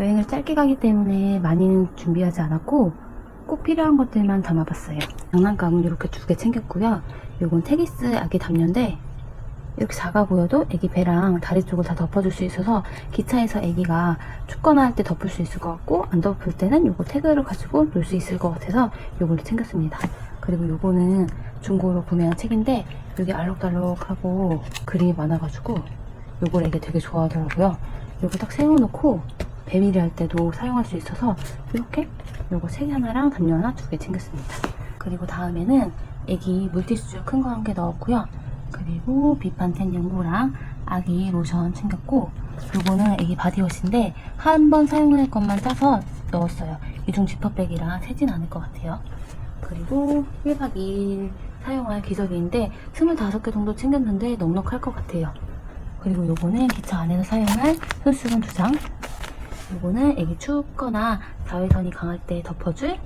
여행을 짧게 가기 때문에 많이는 준비하지 않았고 꼭 필요한 것들만 담아봤어요. 장난감은 이렇게 두 개 챙겼고요. 요건 테기스 아기 담요인데 이렇게 작아 보여도 아기 배랑 다리 쪽을 다 덮어줄 수 있어서 기차에서 아기가 춥거나 할 때 덮을 수 있을 것 같고 안 덮을 때는 요거 태그를 가지고 놀 수 있을 것 같아서 요걸로 챙겼습니다. 그리고 요거는 중고로 구매한 책인데 여기 알록달록하고 그림이 많아가지고 요걸 애기 되게 좋아하더라고요. 요거 딱 세워놓고 배밀이 할 때도 사용할 수 있어서 이렇게 요거 책 하나랑 담요 하나 두 개 챙겼습니다. 그리고 다음에는 애기 물티슈 큰 거 한 개 넣었고요. 그리고 비판텐 연고랑 아기 로션 챙겼고 요거는 애기 바디워시인데 한 번 사용할 것만 짜서 넣었어요. 이중 지퍼백이라 새진 않을 것 같아요. 그리고 1박 2일 사용할 기저귀인데 25개 정도 챙겼는데 넉넉할 것 같아요. 그리고 요거는 기차 안에서 사용할 손수건 두 장. 요거는 애기 춥거나 자외선이 강할 때 덮어줄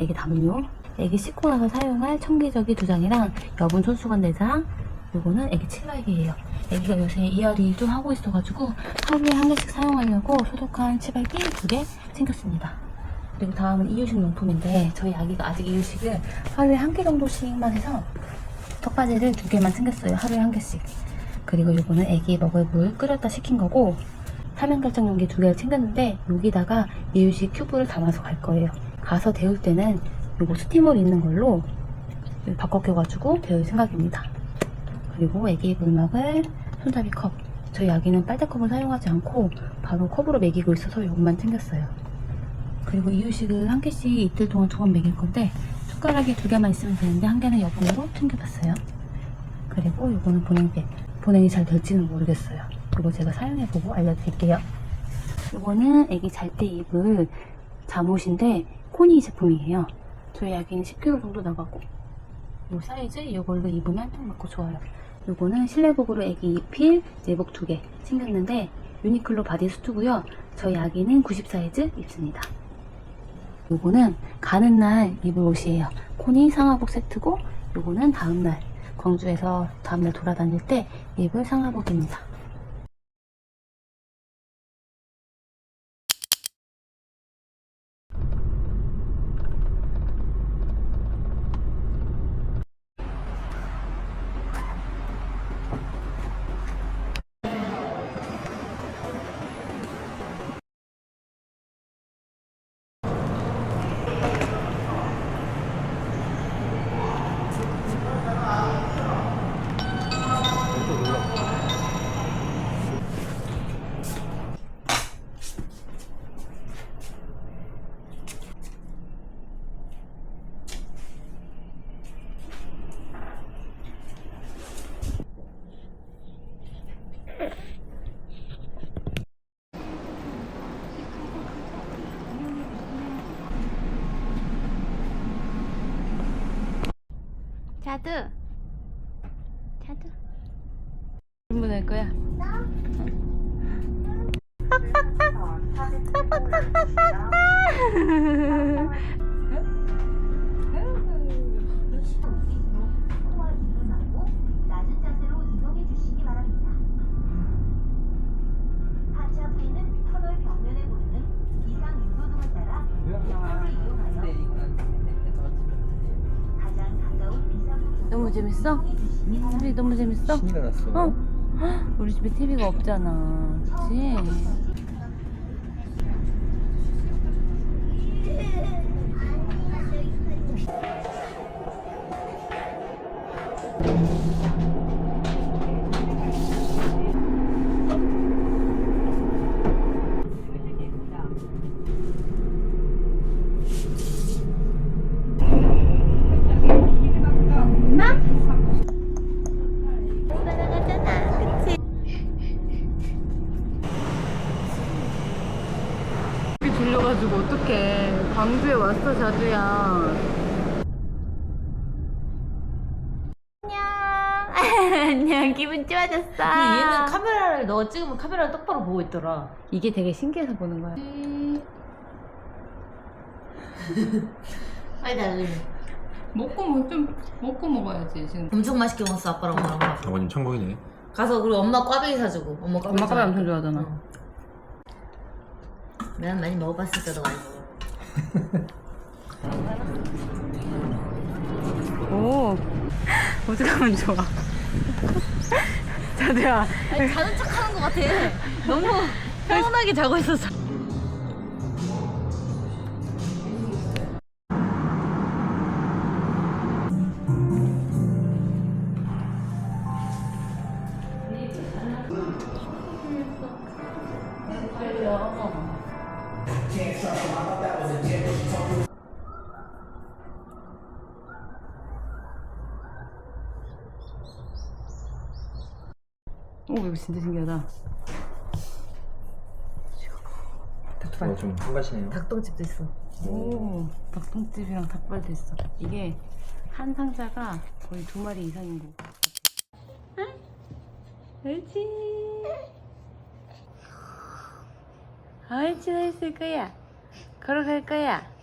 애기 담요. 애기 씻고 나서 사용할 청기저귀 두 장이랑 여분 손수건 네 장. 요거는 애기 치발기예요. 애기가 요새 이열이 좀 하고 있어가지고 하루에 한 개씩 사용하려고 소독한 치발기 두 개 챙겼습니다. 그리고 다음은 이유식 용품인데 저희 아기가 아직 이유식을 하루에 한 개 정도씩만 해서 턱받이를 두 개만 챙겼어요. 하루에 한 개씩. 그리고 이거는 애기 먹을 물 끓였다 식힌 거고 사면 결정 용기 두 개를 챙겼는데 여기다가 이유식 큐브를 담아서 갈 거예요. 가서 데울 때는 요거 스티머를 있는 걸로 바꿔 껴가지고 데울 생각입니다. 그리고 애기 물먹을 손잡이 컵. 저희 아기는 빨대컵을 사용하지 않고 바로 컵으로 먹이고 있어서 이것만 챙겼어요. 그리고 이유식을 한 개씩 이틀 동안 두 번 먹일 건데 숟가락이 두 개만 있으면 되는데 한 개는 여분으로 챙겨봤어요. 그리고 이거는 보냉백. 보냉이 잘 될지는 모르겠어요. 이거 제가 사용해보고 알려드릴게요. 이거는 애기 잘 때 입을 잠옷인데 코니 제품이에요. 저희 아기는 10kg 정도 나가고 이 사이즈 이걸로 입으면 딱 맞고 좋아요. 이거는 실내복으로 애기 입힐 내복 두 개 챙겼는데 유니클로 바디 수트고요. 저희 아기는 90 사이즈 입습니다. 요거는 가는 날 입을 옷이에요. 코니 상하복 세트고 요거는 다음날 광주에서 다음날 돌아다닐 때 입을 상하복입니다. 자두. 자두. 주문할 거야 재밌어? 우리 너무 재밌어? 신이 났어. 어? 헉, 우리 집에 TV가 없잖아 그치? 우리 졸려가지고 어떡해 광주에 왔어 자두야 안녕 안녕 기분 좋아졌어 근데 얘는 카메라를 너 찍으면 카메라를 똑바로 보고 있더라. 이게 되게 신기해서 보는 거야 아니 나는 먹고 먹, 좀 먹고 먹어야지 지금 엄청 맛있게 먹었어 아빠랑 엄마랑. 아버님 천국이네. 가서 그리고 엄마 꽈배기 사주고 엄마 꽈배기. 엄마 꽈배기 엄청 좋아하잖아. 어. 난 많이 먹어봤으니까 너 많이 먹어. 오, 어떻게 하면 좋아? 자두야, 아니, 자는 척 하는 것 같아. 너무 편안하게 자고 있어서. 오 이거 진짜 신기하다. 어, 좀 한가시네요. 닭똥집도 있어. 오, 닭똥집이랑 닭발도 있어. 이게 한 상자가 거의 두 마리 이상인 거. 응? 옳지. 옳지, 했을 거야. 걸어갈 거야.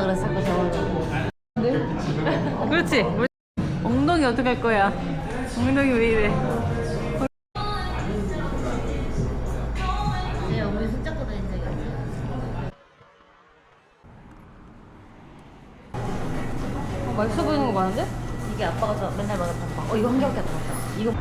올라 아까 저걸로. 그렇지. 엉덩이 어떡할 거야? 엉덩이 왜 이래? 손잡고 다닌 적이 없어. 맛있어 보이는 거 많은데? 이게 아빠가 저 맨날 먹었던 거. 어, 이거 한 개밖에 안 남았다. 이거